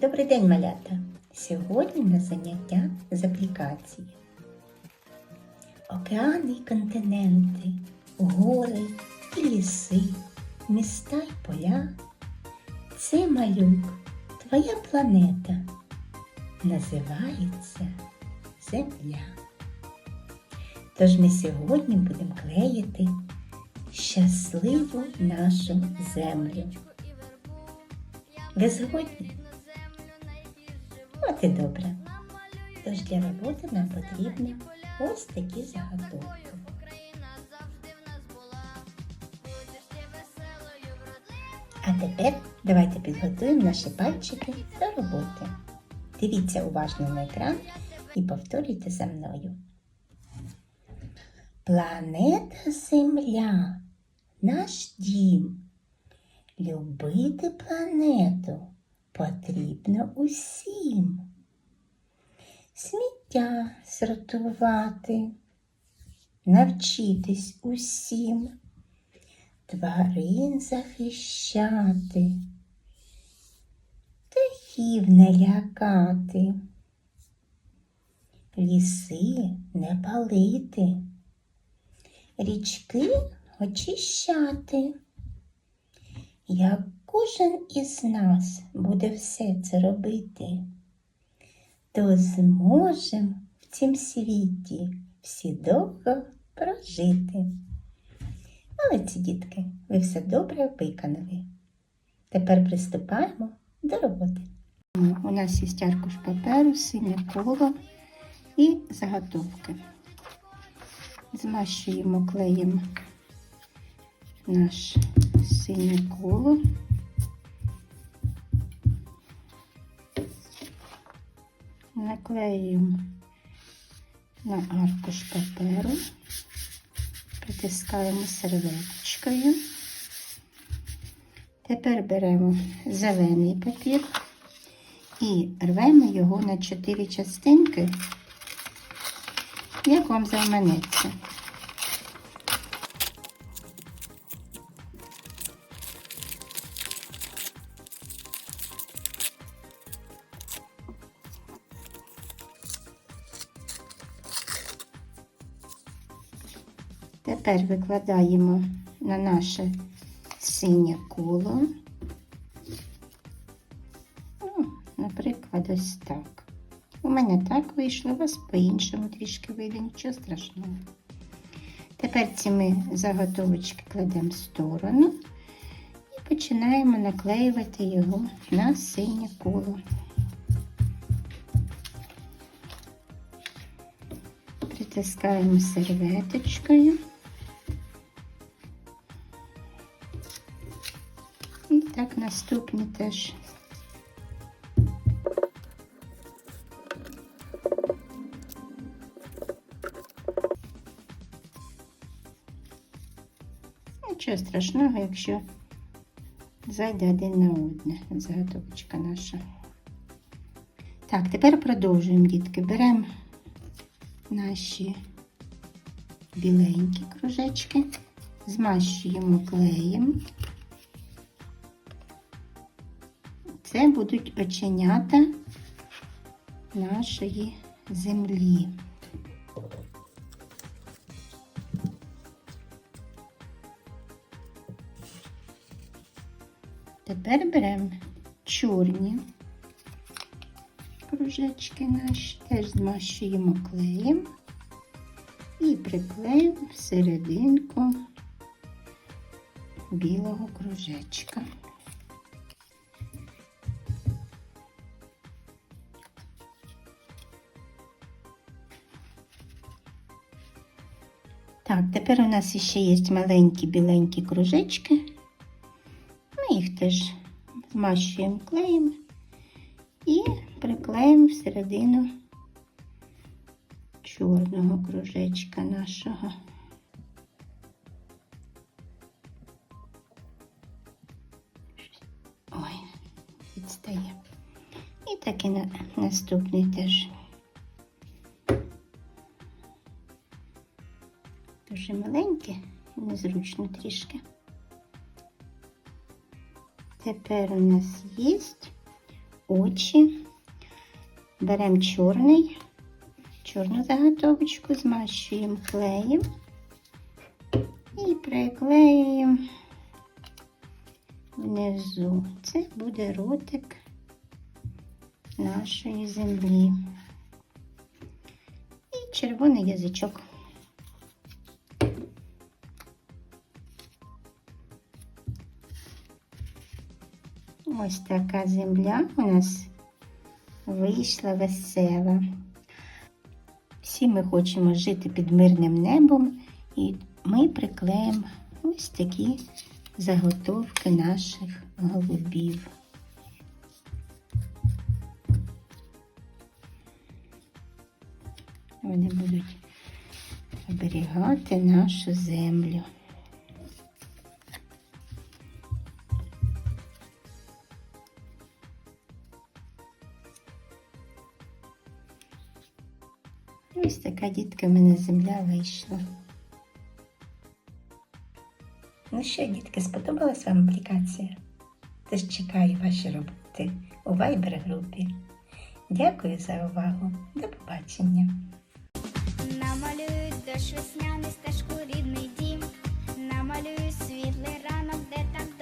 Добрий день, малята! Сьогодні на заняття з аплікації. Океани й континенти, гори і ліси, міста й поля. Це малюк, твоя планета. Називається Земля. Тож ми сьогодні будемо клеїти щасливу нашу землю. Ви згодні? От і добре. Тож для роботи нам потрібні ось такі заготовки. А тепер давайте підготуємо наші пальчики до роботи. Дивіться уважно на екран і повторюйте за мною. Планета Земля, наш дім. Любити планету потрібно усім. Сміття сортувати, навчитись усім, тварин захищати, птахів не лякати, ліси не палити, річки очищати. Як кожен із нас буде все це робити, то зможемо в цім світі всі довго прожити. Молодці, дітки, ви все добре виконали. Тепер приступаємо до роботи. У нас є аркуш паперу, синє коло і заготовки. Змащуємо клеєм наш синє коло. Наклеюємо на аркуш паперу, притискаємо серветочкою. Тепер беремо зелений папір і рвемо його на чотири частинки, як вам заманеться. Тепер викладаємо на наше синє коло. Ну, наприклад, ось так. У мене так вийшло, у вас по-іншому трішки вийде, нічого страшного. Тепер ці ми заготовочки кладемо в сторону і починаємо наклеювати його на синє коло. Притискаємо серветочкою. І так наступні теж. Нічого страшного, якщо зайде один на одне заготовочка наша. Так, тепер продовжуємо, дітки. Беремо наші біленькі кружечки, змащуємо клеєм. Це будуть оченята нашої землі. Тепер беремо чорні кружечки наші, теж змащуємо клеєм і приклеїмо серединку білого кружечка. Так, тепер у нас ще є маленькі біленькі кружечки. Ми їх теж змащуємо клеєм і приклеїмо всередину чорного кружечка нашого. Ой, відстає. І так і на наступний теж. Дуже маленьке, незручно трішки. Тепер у нас є очі. Беремо чорний, чорну заготовочку, змащуємо клеєм і приклеюємо внизу. Це буде ротик нашої землі. І червоний язичок. Ось така земля у нас вийшла весела. Всі ми хочемо жити під мирним небом, і ми приклеїмо ось такі заготовки наших голубів. Вони будуть оберігати нашу землю. Ось така дітка в мене земля вийшла. Ну що, дітки, сподобалась вам аплікація? Тож чекаю ваші роботи у Viber групі. Дякую за увагу. До побачення. Намалюють дощ весняний стежку рідний дім. Намалюю світлий ранок, де так.